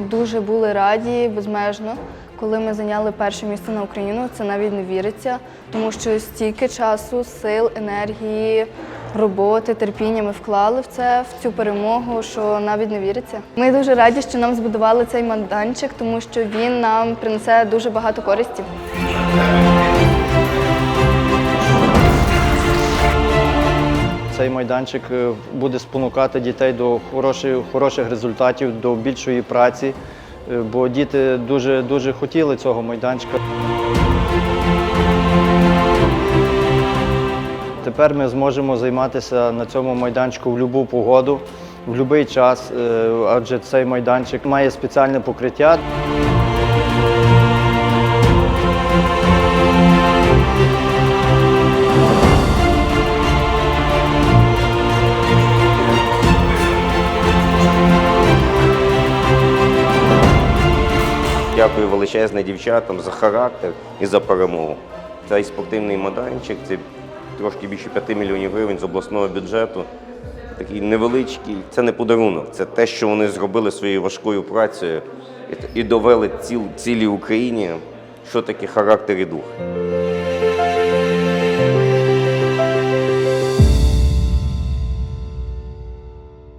дуже були раді безмежно, коли ми зайняли перше місце на Україну. Це навіть не віриться, тому що стільки часу, сил, енергії, роботи, терпіння ми вклали в це, в цю перемогу, що навіть не віриться. Ми дуже раді, що нам збудували цей майданчик, тому що він нам принесе дуже багато користі. Цей майданчик е, буде спонукати дітей до хороших, хороших результатів, до більшої праці, е, бо діти дуже, дуже хотіли цього майданчика. Тепер ми зможемо займатися на цьому майданчику в будь-яку погоду, в будь-який час, е, адже цей майданчик має спеціальне покриття. Дякую величезне дівчатам за характер і за перемогу. Цей спортивний майданчик це трошки більше 5 мільйонів гривень з обласного бюджету. Такий невеличкий, це не подарунок, це те, що вони зробили своєю важкою працею і- довели ціл, цілій Україні, що таке характер і дух.